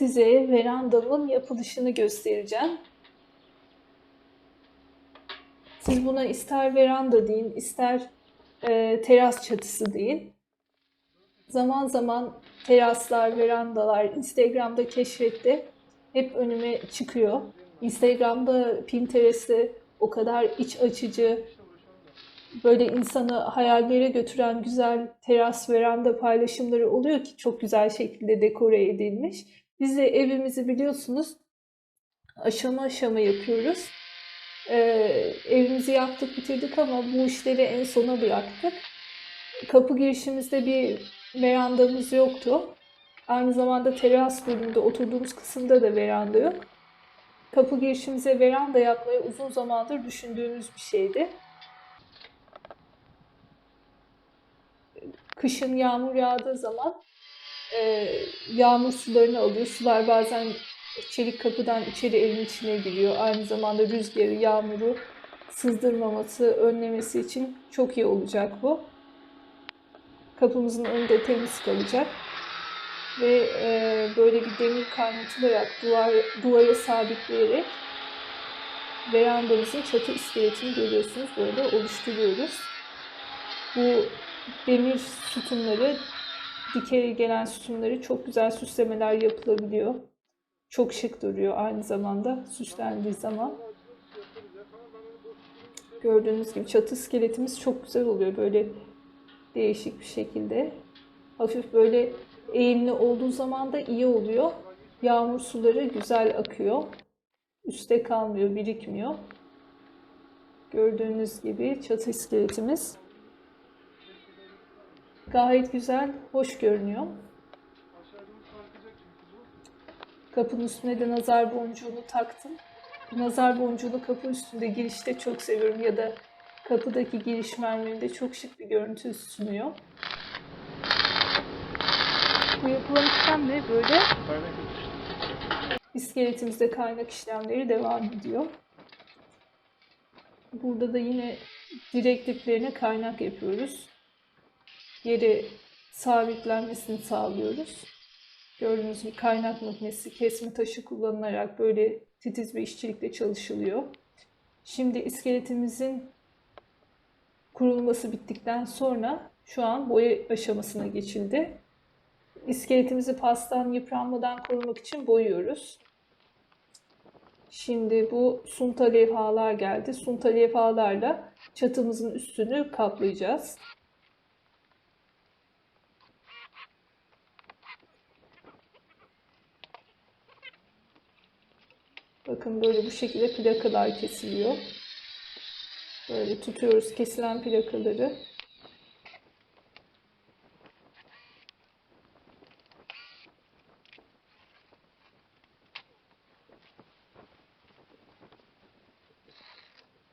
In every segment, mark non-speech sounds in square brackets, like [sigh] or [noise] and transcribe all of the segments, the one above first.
size verandamın yapılışını göstereceğim. Siz buna ister veranda deyin, ister e, teras çatısı deyin. Zaman zaman teraslar, verandalar Instagram'da keşfette hep önüme çıkıyor. Instagram'da, Pinterest'te o kadar iç açıcı, böyle insanı hayallere götüren güzel teras, veranda paylaşımları oluyor ki çok güzel şekilde dekore edilmiş. Biz de evimizi biliyorsunuz aşama aşama yapıyoruz. Ee, evimizi yaptık bitirdik ama bu işleri en sona bıraktık. Kapı girişimizde bir verandamız yoktu. Aynı zamanda teras bölümünde oturduğumuz kısımda da veranda yok. Kapı girişimize veranda yapmayı uzun zamandır düşündüğümüz bir şeydi. Kışın yağmur yağdığı zaman e, yağmur sularını alıyor. Sular bazen çelik kapıdan içeri evin içine giriyor. Aynı zamanda rüzgarı, yağmuru sızdırmaması, önlemesi için çok iyi olacak bu. Kapımızın önü de temiz kalacak. Ve e, böyle bir demir kaynatılarak duvar, duvara sabitleyerek verandamızın çatı iskeletini görüyorsunuz. Böyle oluşturuyoruz. Bu demir sütunları, dikey gelen sütunları çok güzel süslemeler yapılabiliyor. Çok şık duruyor aynı zamanda süslendiği zaman. Gördüğünüz gibi çatı iskeletimiz çok güzel oluyor böyle değişik bir şekilde. Hafif böyle eğimli olduğu zaman da iyi oluyor. Yağmur suları güzel akıyor. Üste kalmıyor, birikmiyor. Gördüğünüz gibi çatı iskeletimiz gayet güzel, hoş görünüyor. Kapının üstüne de nazar boncuğunu taktım. Nazar boncuğunu kapı üstünde girişte çok seviyorum ya da kapıdaki giriş mermerinde çok şık bir görüntü sunuyor. Bu yapılan işlem de böyle iskeletimizde kaynak işlemleri devam ediyor. Burada da yine direk diplerine kaynak yapıyoruz. Yere sabitlenmesini sağlıyoruz. Gördüğünüz gibi kaynak makinesi, kesme taşı kullanılarak böyle titiz bir işçilikle çalışılıyor. Şimdi iskeletimizin kurulması bittikten sonra şu an boya aşamasına geçildi. İskeletimizi pastan yıpranmadan korumak için boyuyoruz. Şimdi bu sunta levhalar geldi. Sunta levhalarla çatımızın üstünü kaplayacağız. Bakın böyle bu şekilde plakalar kesiliyor. Böyle tutuyoruz kesilen plakaları.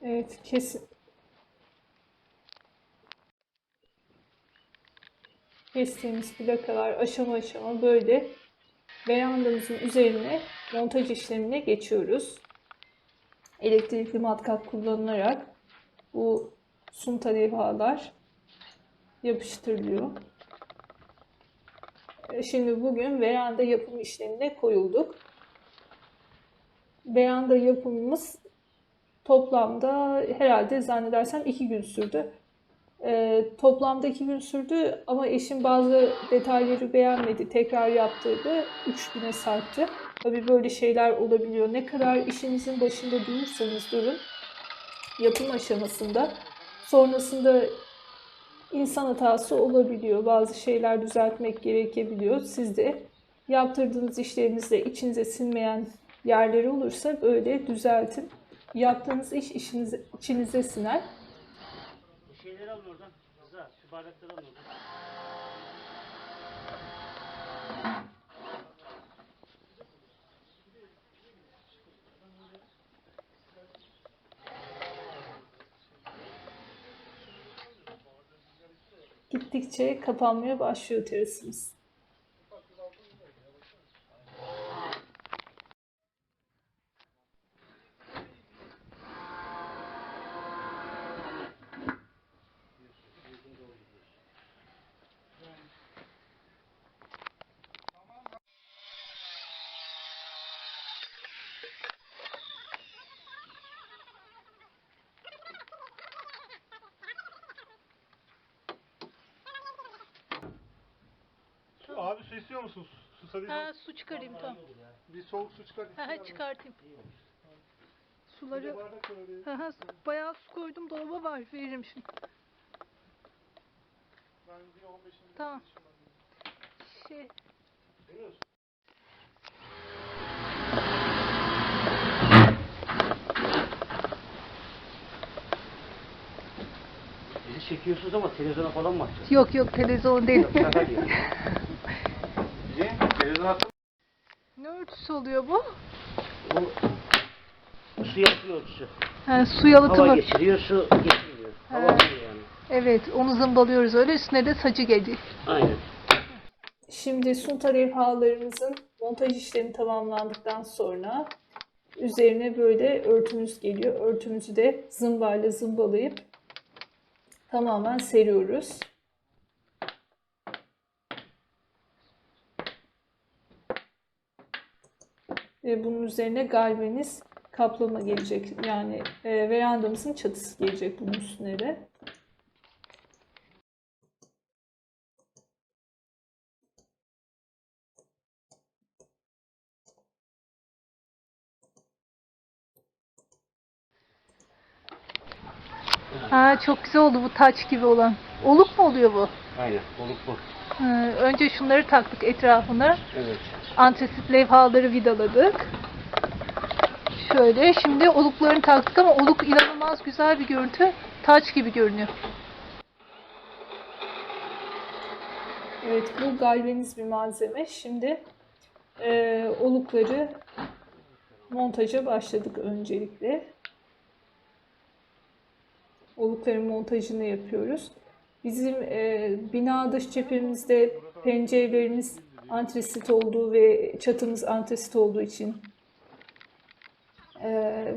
Evet, kes kestiğimiz plakalar aşama aşama böyle verandamızın üzerine montaj işlemine geçiyoruz. Elektrikli matkap kullanılarak bu sunta levhalar yapıştırılıyor. E, Şimdi bugün veranda yapım işlemine koyulduk. Veranda yapımımız toplamda herhalde zannedersem iki gün sürdü. Ee, toplamda iki gün sürdü ama eşim bazı detayları beğenmedi. Tekrar yaptırdı. Üç güne sarktı. Tabii böyle şeyler olabiliyor. Ne kadar işinizin başında durursanız durun. Yapım aşamasında sonrasında insan hatası olabiliyor. Bazı şeyler düzeltmek gerekebiliyor. Siz de yaptırdığınız işlerinizde içinize sinmeyen yerleri olursa böyle düzeltin. Yaptığınız iş işinize, içinize siner. Şeyleri alın oradan. Rıza, şu bardakları alın oradan. Gittikçe kapanmaya başlıyor terasımız. Abi su istiyor musun? Su Susadıysan Ha su çıkarayım tamam. bir soğuk su çıkar. Ha, ha, çıkartayım. Bir Suları bardak oraya. ha, ha, bayağı su koydum dolaba var veririm şimdi. Ben bir 15 'ine Tamam. Şey Bizi çekiyorsunuz ama televizyona falan mı açıyorsunuz? yok yok televizyon değil. Şaka. [laughs] Ne örtüsü oluyor bu? Bu su yapıyor su. Ha, su Hava yalıtımı. geçiriyor, su geçirmiyor. Hava Ha. alıyor yani. Evet onu zımbalıyoruz öyle üstüne de sacı geliyor. Aynen. Şimdi sunta levhalarımızın montaj işlemi tamamlandıktan sonra üzerine böyle örtümüz geliyor. Örtümüzü de zımbayla zımbalayıp tamamen seriyoruz. Ve bunun üzerine galvaniz kaplama gelecek. Yani e, verandamızın çatısı gelecek bunun üstüne de. Ha çok güzel oldu bu taç gibi olan. Oluk mu oluyor bu? Aynen. Oluk bu. Ha, önce şunları taktık etrafına. Evet. Antresit levhaları vidaladık. Şöyle şimdi oluklarını taktık ama oluk inanılmaz güzel bir görüntü. Taç gibi görünüyor. Evet bu galvaniz bir malzeme. Şimdi e, olukları montaja başladık öncelikle. Olukların montajını yapıyoruz. Bizim e, bina dış cephemizde pencerelerimiz antresit olduğu ve çatımız antresit olduğu için e,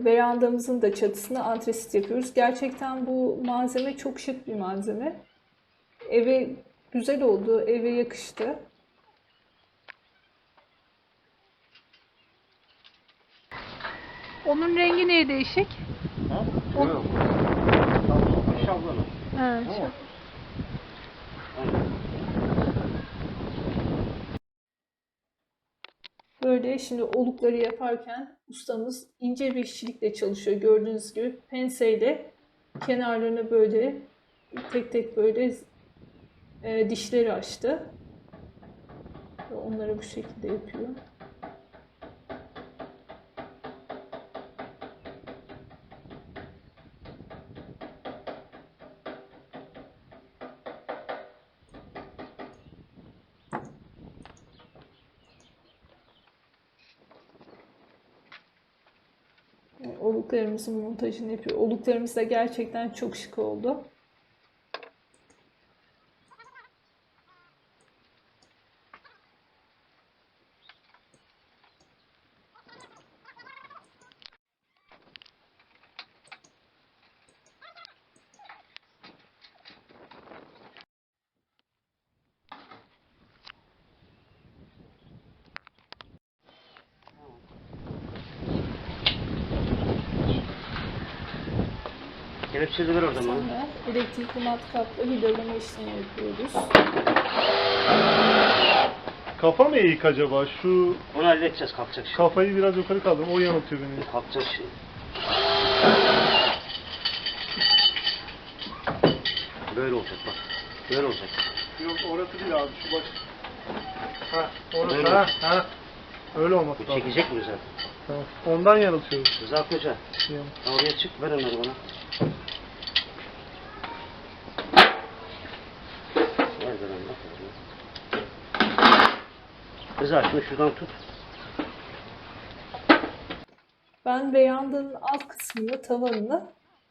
verandamızın da çatısını antresit yapıyoruz. Gerçekten bu malzeme çok şık bir malzeme. Eve güzel oldu, eve yakıştı. Onun rengi neye değişik? Ha? O- Yok. Şablonu. Evet. Aynen. Böyle şimdi olukları yaparken ustamız ince bir işçilikle çalışıyor. Gördüğünüz gibi penseyle kenarlarına böyle tek tek böyle e, dişleri açtı. Ve onları bu şekilde yapıyor. Oluklarımızın montajını yapıyor. Oluklarımız da gerçekten çok şık oldu. Kelepçeyi ver oradan bana. Sonra elektrikli matkapla vidalama işlemi yapıyoruz. Kafa mı eğik acaba? Şu Onu halledeceğiz kalkacak şimdi. kafayı biraz yukarı kaldırdım. O yanıltıyor beni. Kalkacak şimdi. Böyle olacak bak. Böyle olacak. Yok orası değil abi şu baş. Ha orası Öyle. ha ha. Öyle olması Bu lazım. çekecek mi güzel? Tamam. Ondan yanıltıyoruz. Rıza. Yani. sen Oraya çık ver onları bana. Rıza şunu şuradan tut. Ben beyandanın alt kısmını, tavanını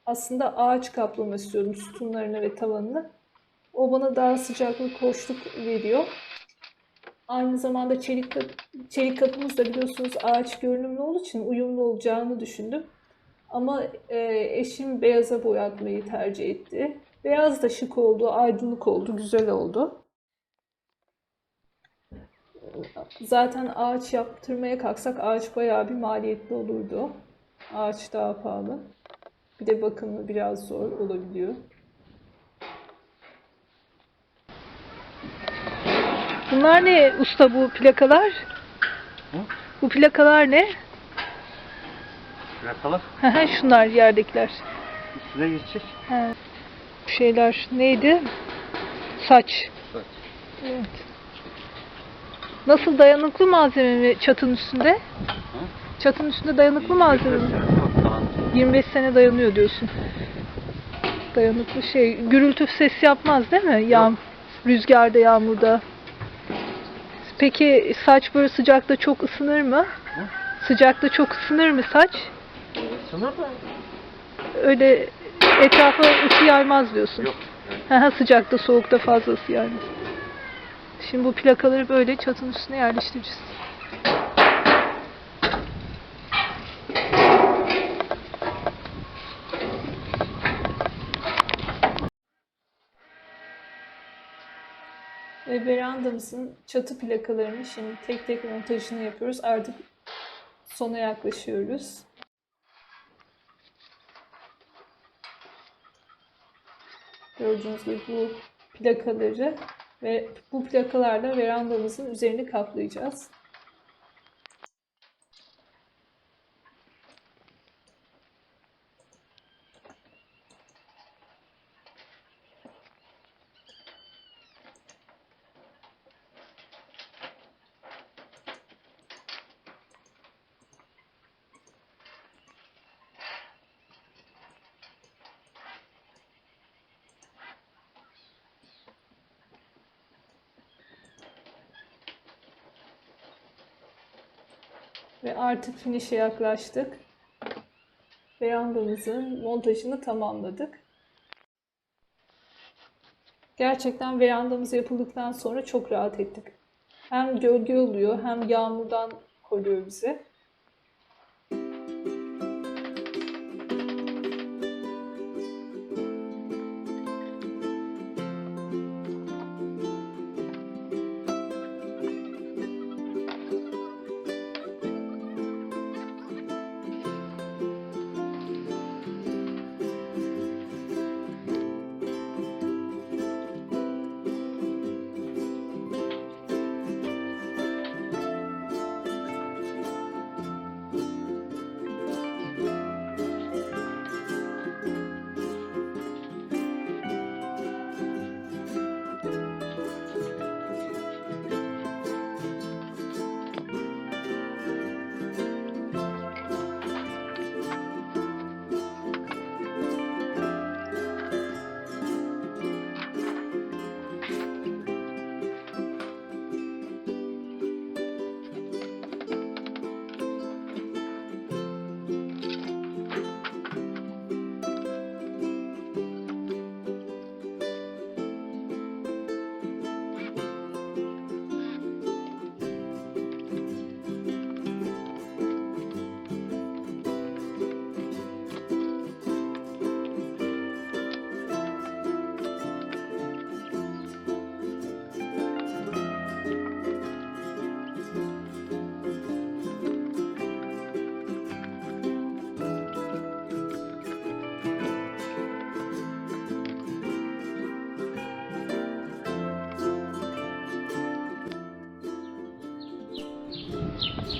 aslında ağaç kaplama istiyordum sütunlarını ve tavanını. O bana daha sıcaklık, hoşluk veriyor. Aynı zamanda çelik, çelik kapımız da biliyorsunuz ağaç görünümlü olduğu için uyumlu olacağını düşündüm. Ama e, eşim beyaza boyatmayı tercih etti. Beyaz da şık oldu, aydınlık oldu, güzel oldu. Zaten ağaç yaptırmaya kalksak ağaç bayağı bir maliyetli olurdu. Ağaç daha pahalı. Bir de bakımı biraz zor olabiliyor. Bunlar ne usta bu plakalar? Hı? Bu plakalar ne? Plakalar Şunlar yerdekiler. üstüne geçecek. He. Bu şeyler neydi? Saç. Saç. Evet. Nasıl dayanıklı malzeme mi çatının üstünde? Çatının üstünde dayanıklı malzeme mi? Yok, daha 25 sene dayanıyor diyorsun. Dayanıklı şey. Gürültü ses yapmaz değil mi? Yağm rüzgarda, yağmurda. Peki saç böyle sıcakta çok ısınır mı? Sıcakta çok ısınır mı saç? Sınır da Öyle etrafa ısı yaymaz diyorsun. yok. Sıcakta soğukta fazla ısı yaymaz. Şimdi bu plakaları böyle çatının üstüne yerleştireceğiz. Ve verandamızın çatı plakalarını şimdi tek tek montajını yapıyoruz. Artık sona yaklaşıyoruz. Gördüğünüz gibi bu plakaları ve bu plakalarla verandamızın üzerini kaplayacağız. Ve artık finish'e yaklaştık. Verandamızın montajını tamamladık. Gerçekten verandamız yapıldıktan sonra çok rahat ettik. Hem gölge oluyor hem yağmurdan koruyor bizi.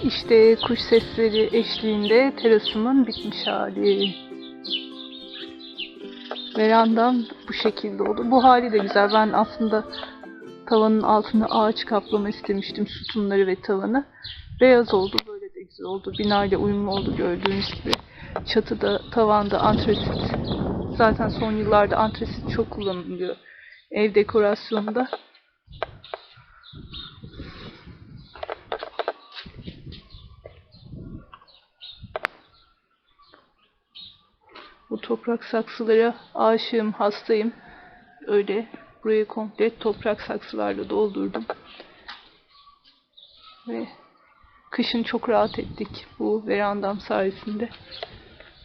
İşte kuş sesleri eşliğinde terasımın bitmiş hali. Verandam bu şekilde oldu. Bu hali de güzel. Ben aslında tavanın altını ağaç kaplama istemiştim. Sütunları ve tavanı. Beyaz oldu. Böyle de güzel oldu. Binayla uyumlu oldu gördüğünüz gibi. Çatıda, tavanda antresit. Zaten son yıllarda antresit çok kullanılıyor ev dekorasyonunda. Bu toprak saksılara aşığım, hastayım. Öyle burayı komple toprak saksılarla doldurdum. Ve kışın çok rahat ettik bu verandam sayesinde.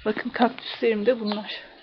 Bakın kaktüslerim de bunlar.